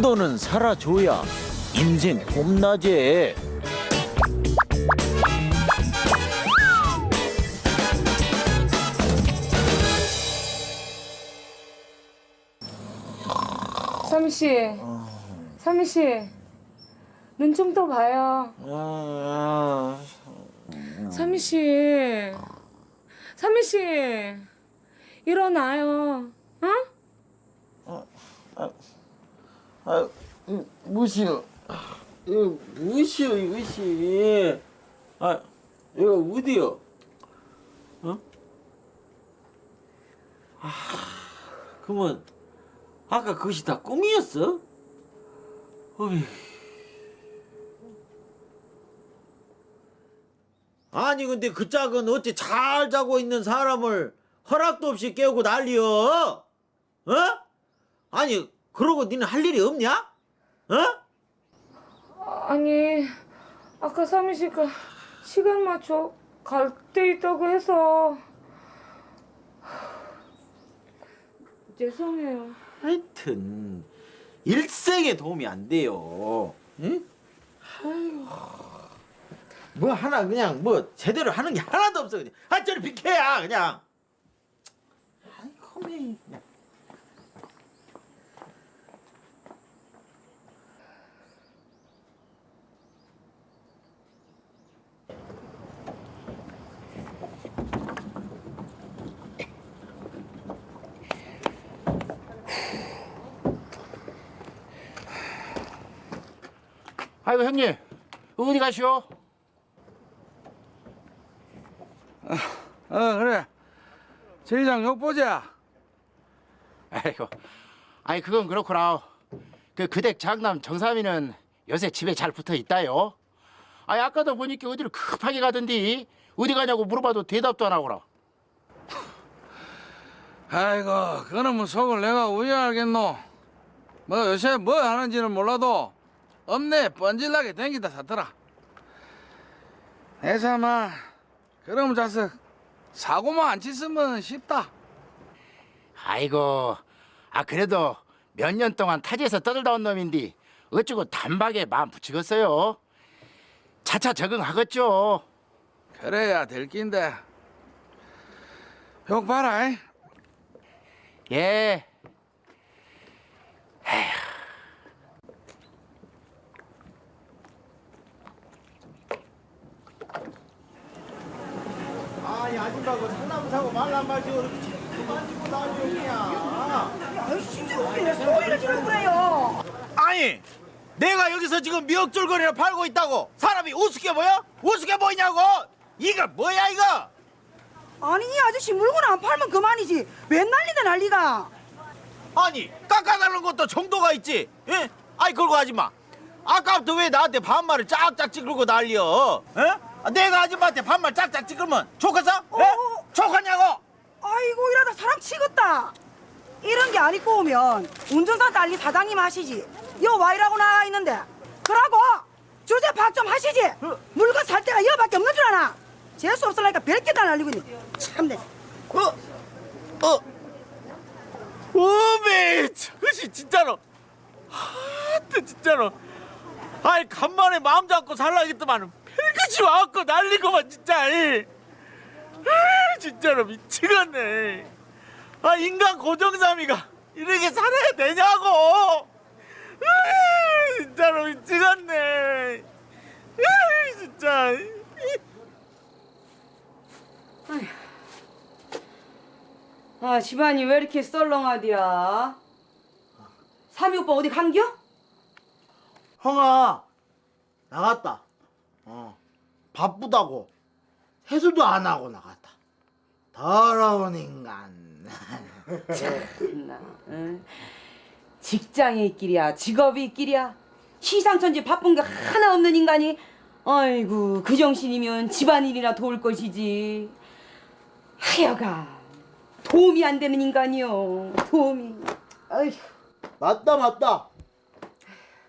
정도는 살아줘야 인생 봄나제. 삼희 씨, 삼희 씨, 눈 좀 더 봐요. 삼희 씨, 삼희 씨, 일어나요. 어? 아, 이, 무시여. 이거 무시여 이것이. 아, 이거 어디요? 어? 아, 그러면 아까 그것이 다 꿈이었어? 어이. 아니 근데 그 짝은 어찌 잘 자고 있는 사람을 허락도 없이 깨우고 난리여? 어? 아니 그러고 니는 할 일이 없냐? 어? 아니, 아까 삼희 씨가 시간 맞춰 갈 데 있다고 해서 죄송해요. 하여튼 일생에 도움이 안 돼요. 응? 아이고. 뭐 하나 그냥 뭐 제대로 하는 게 하나도 없어 그냥. 아 저리 비켜야 그냥. 아이고 매 그냥. 아이고 형님. 어디 가시오? 어 그래. 제이장 욕 보자. 아이고 아니 그건 그렇구나. 그 그댁 장남 정삼이는 요새 집에 잘 붙어 있다요. 아니 아까도 보니까 어디를 급하게 가던디. 어디 가냐고 물어봐도 대답도 안 하고라. 아이고 그거는 뭐 속을 내가 우여 알겠노. 뭐 요새 뭐 하는지는 몰라도 엄내 뻔질나게 댕기다 사더라. 내삼아 그럼 자석 사고만 안 쳤으면 쉽다. 아이고 아 그래도 몇 년 동안 타지에서 떠들다 온 놈인데 어쩌고 단박에 마음 붙이겠어요? 차차 적응하겠죠. 그래야 될 낀데. 욕 봐라 이. 예 아니 아줌마고 상나무 사고 말란 말지 그렇게 만지고 난리 그냥. 진짜 웃기네 소리를 지르는 거예요 아니 내가 여기서 지금 미역줄거리를 팔고 있다고 사람이 우습게 보여? 우습게 보이냐고? 이거 뭐야 이거? 아니 이 아저씨 물건 안 팔면 그만이지 왜 난리다 난리가 아니 깎아달라는 것도 정도가 있지 예? 아이 그러고 하지마 아까부터 왜 나한테 반말을 짝짝 찌르고 난리여 예? 아, 내가 아줌마한테 반말 짝짝 찌르면 좋겠어? 예? 어. 좋겠냐고? 아이고 이러다 사람 치겠다 이런 게안 입고 오면 운전사 달리 사장님 하시지 여 와이라고 나가 있는데 그러고 주제 파악 좀 하시지 물건 살 때가 여밖에 없는 줄 아나 재수 없으니까 별게 다 날리고 있네 참네 어? 어? 어메 저것이 진짜로 하여튼 진짜로 아이 간만에 마음 잡고 살라겠더만 별 것이 와갖고 난리고만 진짜 이. 아, 진짜로 미치겠네 아 인간 고정삼이가 이렇게 살아야 되냐고 아, 진짜로 미치겠네 아, 진짜 아 집안이 왜 이렇게 썰렁하디야? 삼이 오빠 어디 간겨? 형아 나갔다 어. 바쁘다고 해수도 안 하고 나갔다. 더러운 인간. 나, 응? 직장이 있길이야 직업이 있길이야. 시상천지 바쁜 게 하나 없는 인간이 아이고 그 정신이면 집안일이나 도울 것이지. 하여가 도움이 안 되는 인간이요 도움이. 아휴 맞다 맞다.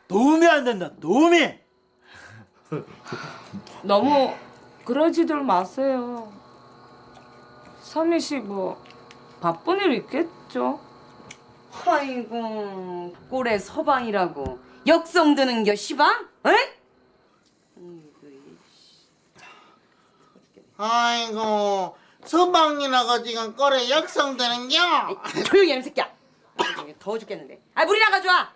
도움이 안 된다 도움이 너무 그러지들 마세요. 서미 씨뭐 바쁜 일 있겠죠? 아이고 꼴에 서방이라고 역성 드는 겨 시방? 에? 아이고 서방이라고 지금 꼴에 역성되는겨 조용히 해 이 새끼야 더워 죽겠는데 아 물이나 가져와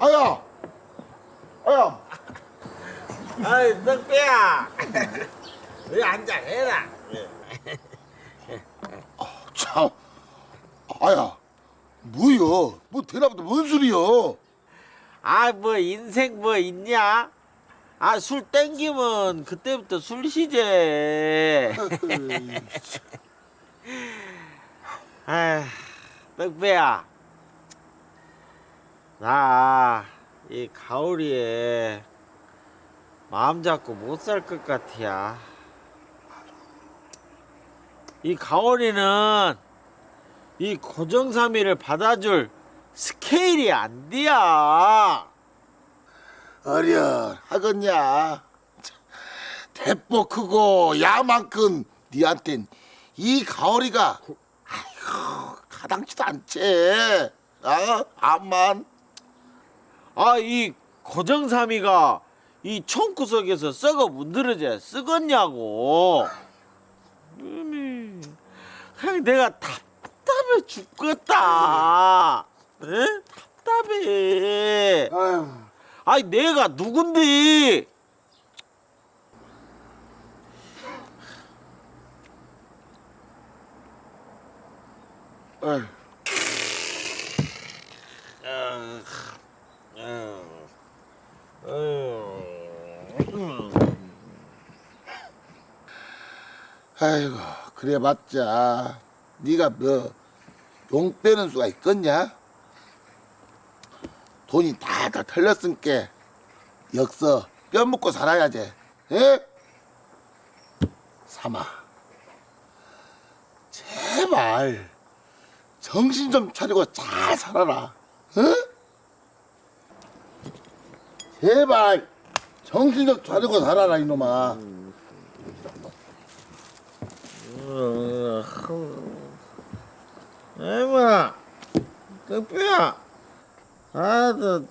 아야, 아야, 아이 넉배야! 왜 앉아 해라? 참, 아야, 뭐여? 뭐 대나보다 뭔 소리여? 아 뭐 인생 뭐 있냐? 아 술 땡기면 그때부터 술 시제. 아 넉배야 나 이 가오리에 마음 잡고 못 살 것 같아야 이 가오리는 이 고정삼이를 받아줄 스케일이 안 돼야 어려 하겠냐? 참, 대포 크고 야만큼 니한텐 이 가오리가 아이고 가당치도 않지. 아, 암만. 아 이 고정삼이가 이 총구석에서 썩어 문드러져 쓰겄냐고. 이미 그냥 내가 답답해 죽겠다. 에? 답답해. 아니 내가 누군데? 아유. 아 이고 그래봤자 네가 뭐용 빼는 수가 있겠냐? 돈이 다다 털렸으니까 역서 뼈 먹고 살아야지. 에? 삼아 제발 정신 좀 차리고 잘 살아라. 응? 제발 정신 좀 차리고 살아라 이놈아. 에마 덕배야. 아 너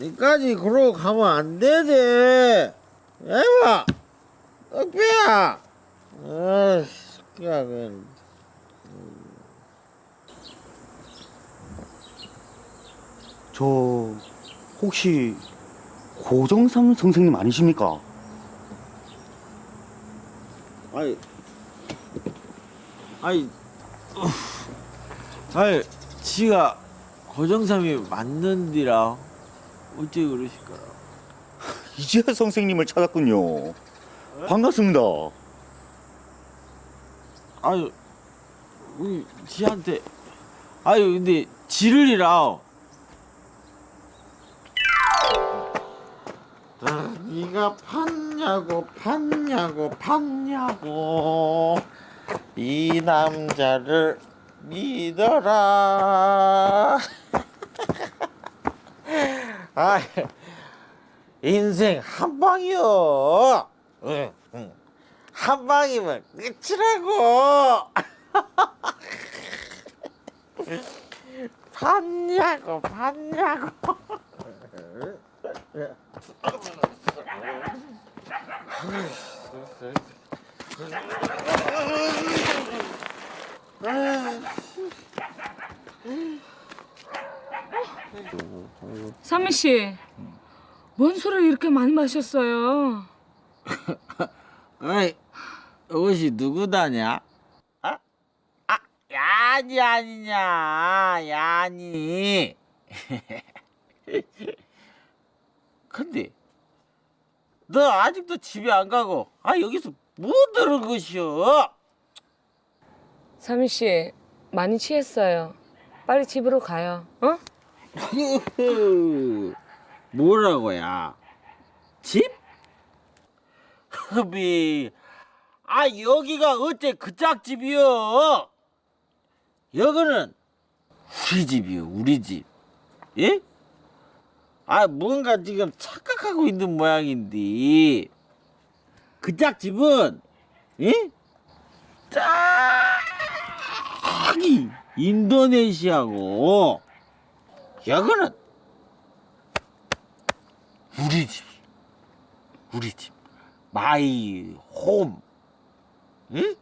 니까지 그러고 가면 안 되지. 에마 덕배야. 아이씨 야 그냥. 저 혹시 고정삼 선생님 아니십니까? 아이 아이 어, 아이 지가 고정삼이 맞는디라 어째 그러실까라 이제야 선생님을 찾았군요. 반갑습니다. 아유 우리 지한테 아유 근데 지를이라 아, 네가 팠냐고 팠냐고 팠냐고 이 남자를 믿어라 아, 인생 한 방이요. 한 방이면 끝이라고. 봤냐고, 봤냐고. 삼미 씨, 뭔 술을 이렇게 많이 마셨어요? 어이, 옷이 누구다냐? 아? 아, 야니 아니냐, 야니. 근데 너 아직도 집에 안 가고 아 여기서 뭐 들은 것이오? 삼미 씨, 많이 취했어요. 빨리 집으로 가요. 어? 뭐라고야? 집? 흡이 아 여기가 어째 그 짝집이여? 여기는 우리 집이요 우리 집. 예? 아 뭔가 지금 착각하고 있는 모양인데 그 짝집은 예? 저기 인도네시아고 여기는 우리 집 우리 집 마이 홈 응?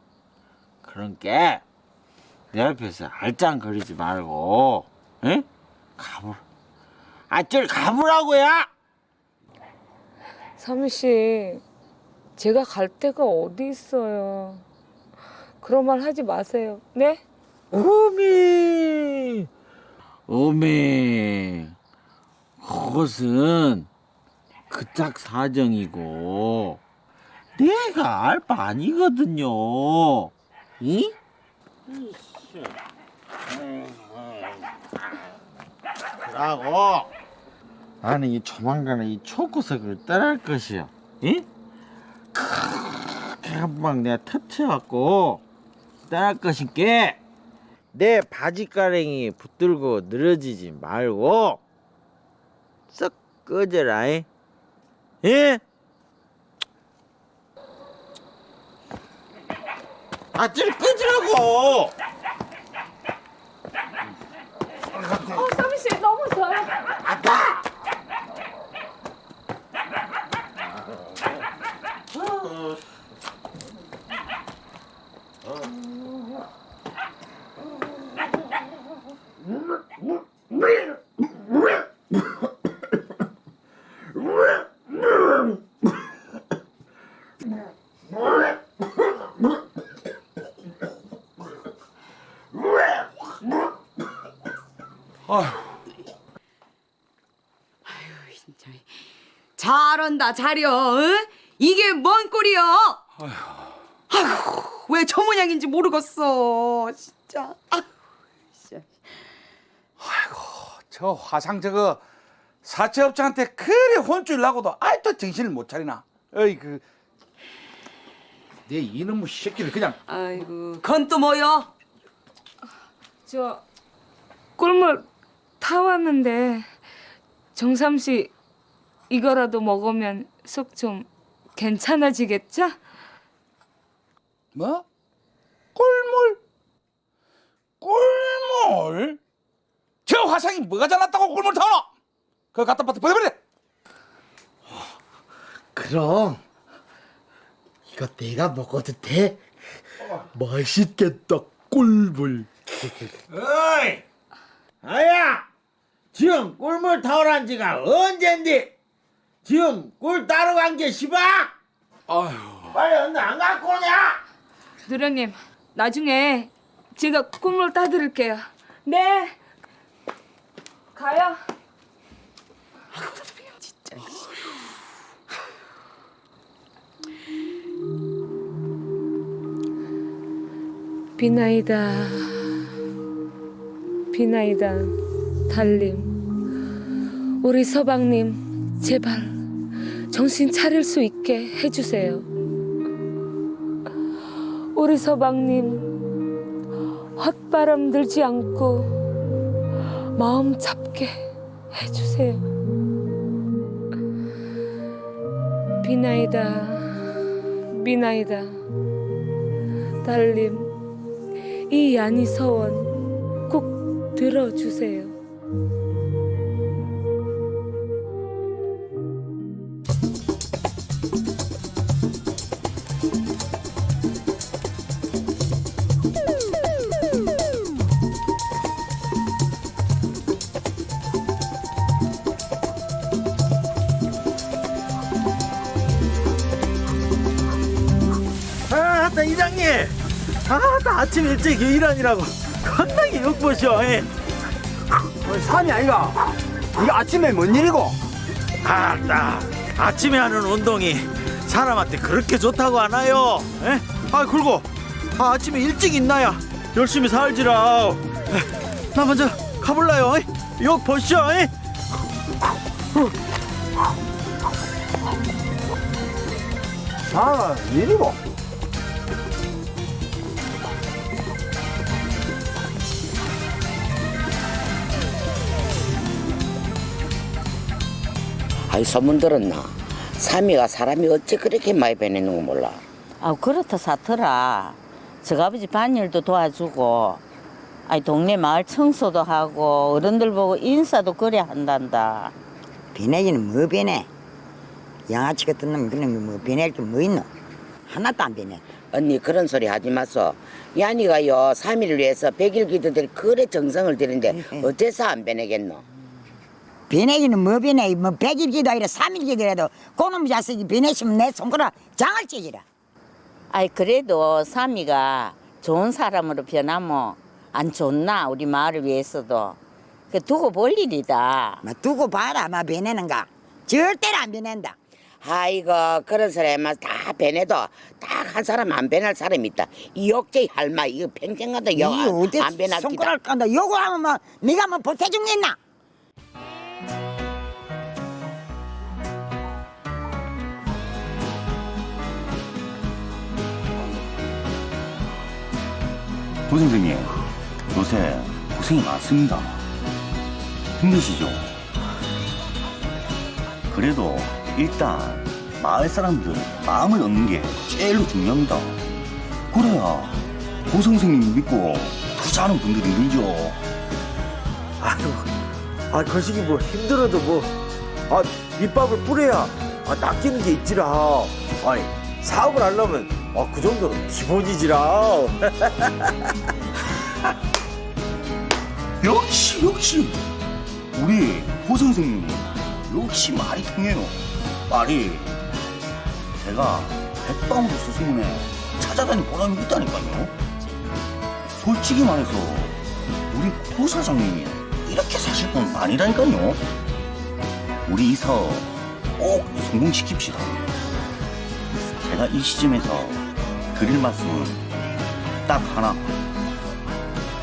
그런 게내 앞에서 알짱거리지 말고 응? 가보 아저리 가보라고야 삼미 씨, 제가 갈 데가 어디 있어요? 그런 말 하지 마세요. 네? 어메 어메 그것은 그짝 사정이고 내가 알 바 아니거든요 이? 그러고 나는 이 조만간에 이 초코석을 떠날 것이야 이? 크게 한방 내가 터치해갖고 떠날 것인게 내 바지가랭이 붙들고 늘어지지 말고 썩 꺼져라 이. 예? 아 저리 꺼지라고 어, 삼미 씨, 너무 좋아요. 잘한 다 잘여 응? 이게 뭔 꼴이여? 아휴. 왜 저 모양인지 모르겠어 진짜. 아휴, 진짜. 저 화상 저거 사채업자한테 그래 혼쭐 나고도 아직도 정신을 못 차리나? 어이 그 내 이놈의 새끼를 그냥. 아이고 그건 또 뭐여? 저 꿀물 타왔는데 정삼 씨 이거라도 먹으면 속 좀 괜찮아지겠죠? 뭐? 꿀물? 꿀물? 저 화상이 뭐가 잘났다고 꿀물 타노? 그거 갖다 버려 버려 그럼 이거 내가 먹어도 돼? 맛있겠다 꿀물 어이 아야 지금 꿀물 타오란 지가 언젠데 지금 꿀 따러 간 게 시바? 아휴. 빨리 언제 안 갖고 오냐? 도련님 나중에 제가 꿀물 따드릴게요. 네. 가요. 비나이다. 비나이다. 달님. 우리 서방님 제발 정신 차릴 수 있게 해주세요. 우리 서방님 헛바람 들지 않고 마음 잡게 해주세요. 비나이다, 비나이다, 달님 이 야니 서원 꼭 들어주세요. 아침 일찍 일하느라고 건강히 욕보셔. 예. 산이 아이가 이거 아침에 뭔 일이고 아, 나 아침에 하는 운동이 사람한테 그렇게 좋다고 하나요? 예? 아, 그리고 아, 아침에 일찍 있나야 열심히 살지라. 에, 나 먼저 가볼라요. 예? 욕 보시오. 예? 아 일이고 아이 소문 들었나? 삼이가 사람이 어찌 그렇게 많이 변했는 거 몰라. 아 그렇다 사더라. 저 아버지 반일도 도와주고, 아이 동네 마을 청소도 하고 어른들 보고 인사도 그래 한단다. 변하기는 뭐 변해? 양아치 같은 놈이 그놈이 뭐 변할 게뭐 있노? 하나도 안 변해. 언니 그런 소리 하지 마소. 야니가요 삼이를 위해서 백일 기도들 그래 정성을 들이는데 어째서 안 변하겠노? 변하기는 뭐 변해? 뭐 백일기도 아니라 삼일기도라도 그놈 자식이 변했으면 내 손가락 장을 찢으라. 아이 그래도 삼이가 좋은 사람으로 변하면 안 좋나 우리 마을을 위해서도. 그 두고 볼 일이다. 뭐 두고 봐라, 뭐 변하는가? 절대로 안 변한다. 아이고 그런 사람만 다 변해도 딱 한 사람 안 변할 사람이 있다. 이옥재 할마 이거 평생 가도 이 어디 영안 변할 기다. 손가락 깐다. 요거 하면 뭐 네가 뭐 보태주겠나? 고 선생님 요새 고생이 많습니다. 힘드시죠? 그래도 일단 마을 사람들 마음을 얻는 게 제일 중요합니다. 그래야 고 선생님 믿고 투자하는 분들이 늘죠. 아유, 아, 거시기 뭐 힘들어도 뭐, 아, 밑밥을 뿌려야 아, 낚이는 게 있지라. 아니, 사업을 하려면 아, 그 정도는 기본이지라. 역시 역시 우리 고 선생님 역시 말이 통해요. 말이 제가 백방으로 스승문에 찾아다닌 보람이 있다니까요. 솔직히 말해서 우리 고 사장님이 이렇게 사실 건 아니라니까요. 우리 이 사업 꼭 성공시킵시다. 제가 이 시점에서 드릴 말씀은 딱 하나.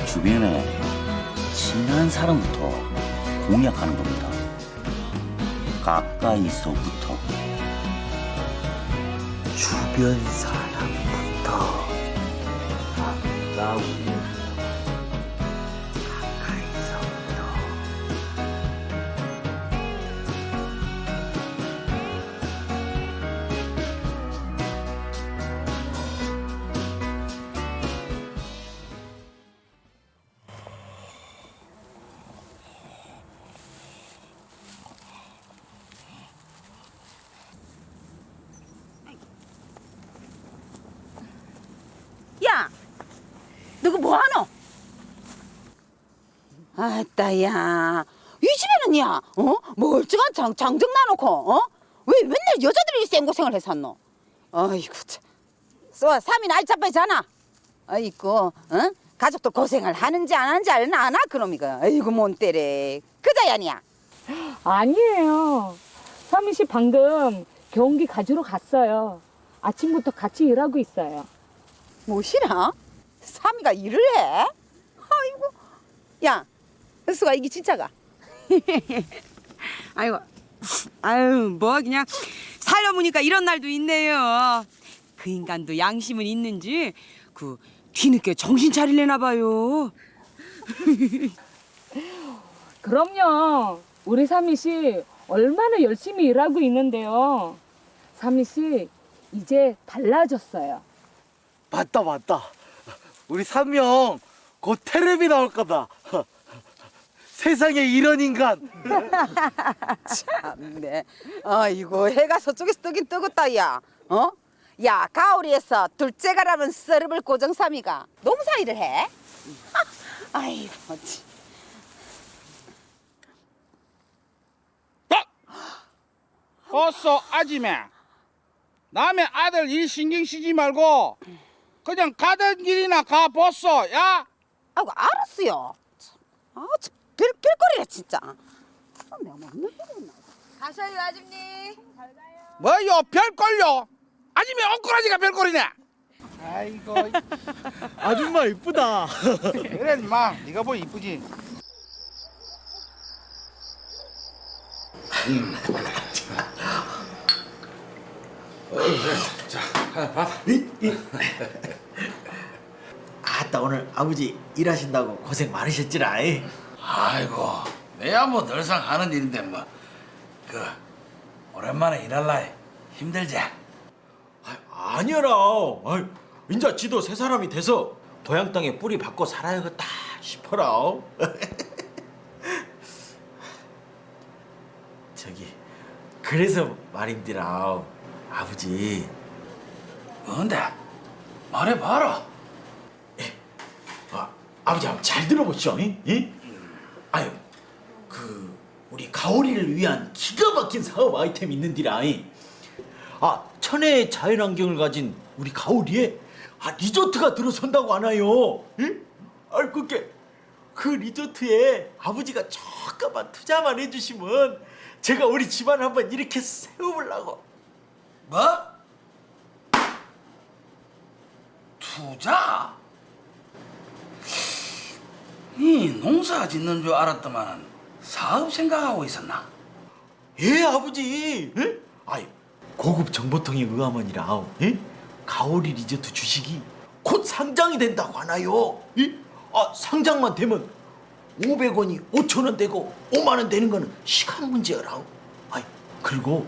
주변에 친한 사람부터 공약하는 겁니다. 가까이서부터. 주변 사람부터 가까운 아따 야. 이 집에는 야, 어? 멀쩡한 장, 장정 나놓고, 어? 왜 맨날 여자들이 쌩고생을 해 샀노? 아이고 참. 삼이 날 잡아잖아. 아이고, 어? 가족도 고생을 하는지 안 하는지 알나 아나 그놈이가. 아이고 뭔 때래. 그자야 니야. 아니에요. 서민 씨 방금 경기 가지러 갔어요. 아침부터 같이 일하고 있어요. 뭐시나? 삼이가 일을 해? 아이고, 야, 수가 이게 진짜가? 아이고, 아유, 뭐 그냥 살려보니까 이런 날도 있네요. 그 인간도 양심은 있는지 그 뒤늦게 정신 차리려나 봐요. 그럼요. 우리 삼이 씨 얼마나 열심히 일하고 있는데요. 삼희 씨 이제 달라졌어요. 맞다 맞다 우리 삼명 곧 테레비 나올 거다 세상에 이런 인간 참네. 아이고 해가 서쪽에서 뜨긴 뜨겠다 야. 어? 야 가오리에서 둘째가라면 썰을 고정삼이가 농사 일을 해? 아, 아이고 참. 어서 아지매 남의 아들 일 신경 쓰지 말고 그냥 가던 길이나 가 보소 야 아이고 알았어요. 참. 아, 참, 별 별거리네 진짜. 아, 내가 먹는 거 가셔요 아줌님. 뭐요 별꼴요 아지매 엉꾸라지가 별꼴이네 아이고 아줌마 이쁘다 그래 임마 네가 뭐 이쁘지 아따 오늘 아버지 일하신다고 고생 많으셨지라. 이. 아이고 내야 뭐 늘상 하는 일인데 뭐 그 오랜만에 일할라 힘들지 아니라. 아이, 인자 지도 새 사람이 돼서 도양 땅에 뿌리 박고 살아야겠다 싶어라. 저기 그래서 말인디라. 아버지 뭔데 말해봐라 아, 아버지 한번 잘 들어보시오. 이? 이? 아유, 그 우리 가오리를 위한 기가 막힌 사업 아이템 있는디라. 이. 아, 천혜의 자연환경을 가진 우리 가오리에 아, 리조트가 들어선다고 하나요? 응? 아, 그게 그 리조트에 아버지가 조금만 투자만 해주시면 제가 우리 집안 한번 이렇게 세워보려고. 뭐? 투자? 이 농사 짓는 줄 알았더만은 사업 생각하고 있었나? 예 아버지 예? 아이 고급 정보통에 의하면이라 예? 가오리 리조트 주식이 곧 상장이 된다고 하나요 예? 아 상장만 되면 500원이 5천 원 되고 5만 원 되는 거는 시간 문제여라 아이 그리고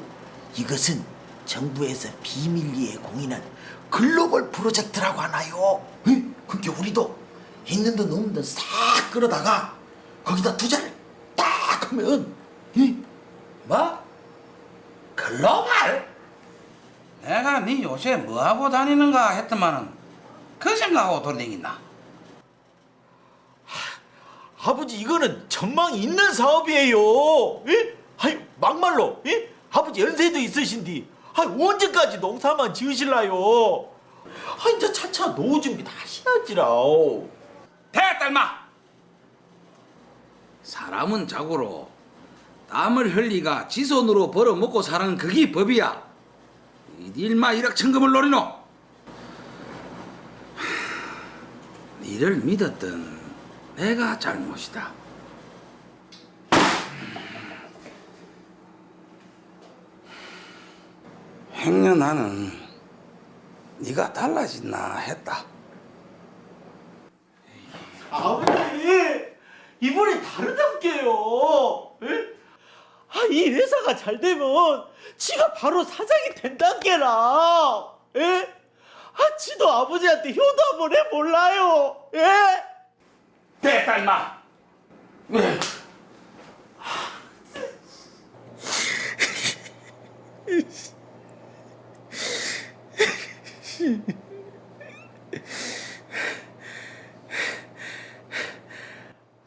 이것은 정부에서 비밀리에 공인한 글로벌 프로젝트라고 하나요 예? 그러니까 우리도 있는 돈 없는 돈 싹 끌어다가 거기다 투자를 딱 하면 예? 뭐? 글로벌? 내가 네 요새 뭐하고 다니는가 했더만은 그 생각하고 돌아다닌다 아버지 이거는 전망이 있는 사업이에요. 예? 아이 막말로 예? 아버지 연세도 있으신디 아 언제까지 농사만 지으실라요? 아 이제 차차 노후 준비 다 하셔야지라. 임마. 사람은 자고로 땀을 흘리가 지 손으로 벌어먹고 사는 그게 법이야. 이일마 일확 천금을 노리노. 하, 니를 믿었던 내가 잘못이다. 행여 나는 네가 달라졌나 했다 아버지 이번에 다르단 게요. 예? 아이 회사가 잘 되면 지가 바로 사장이 된단 게라. 예? 아 지도 아버지한테 효도 한번 해볼라요. 예? 됐다 임마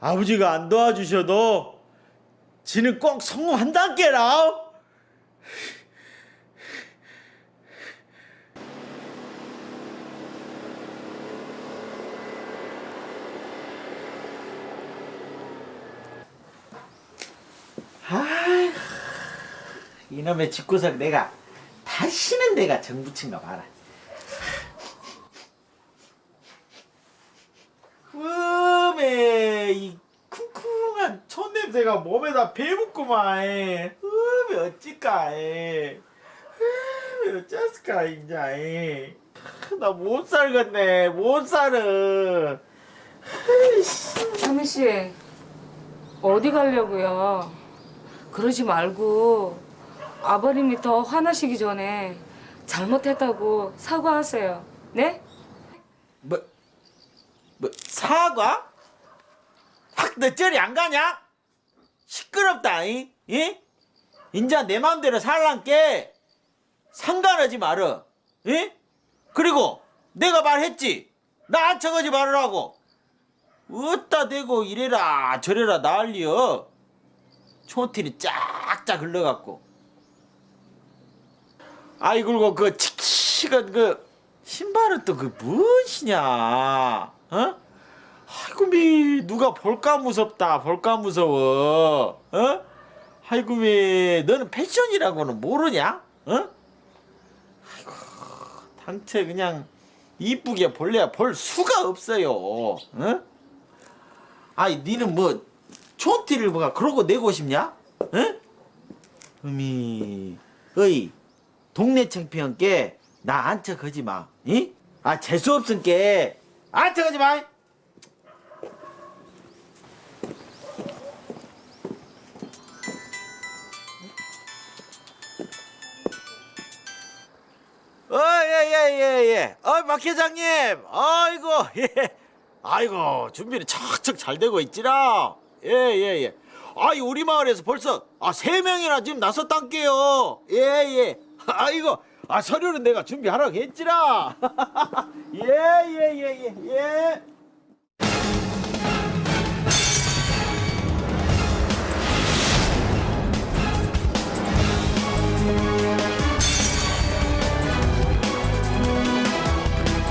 아버지가 안 도와주셔도 지는 꼭 성공한단게라. 아이고, 이놈의 집구석 내가 다시는 내가 정붙인 거 봐라. 음에 이 쿵쿵한 첫 냄새가 몸에다 배묻구만. 음에 어찌까. 음에 어쩌스까 인자. 나못 살겠네. 못 살아. 삼희 씨 어디 가려고요? 그러지 말고 아버님이 더 화나시기 전에 잘못했다고 사과하세요. 네? 뭐, 뭐 사과? 확너 저리 안 가냐? 시끄럽다 이? 이? 인자 내 마음대로 살란께 상관하지 말어 이? 그리고 내가 말했지 나 안쳐가지 말으라고 어따 대고 이래라 저래라 난리여 촌티리 쫙쫙 흘러갖고 아이 그리고 그 치키가 그 신발은 또 그 무엇이냐 어? 아이고 미 누가 볼까 무섭다 볼까 무서워 어? 아이고 미 너는 패션이라고는 모르냐 어? 아이고 당체 그냥 이쁘게 볼래야 볼 수가 없어요 어? 아이 니는 뭐 촌티를 뭐가 그러고 내고 싶냐 어? 음이 어이 동네 창피한께 나 안척하지 마. 이? 아 재수 없은께 안척하지 마. 예예예 예. 어박 회장님. 아이고 예. 아이고 준비는 척척 잘 되고 있지라. 예예 예. 아이 우리 마을에서 벌써 아세 명이나 지금 나섰단께요. 예예. 아이고 아 서류는 내가 준비하라고 했지라. 예예예예 예. 예, 예.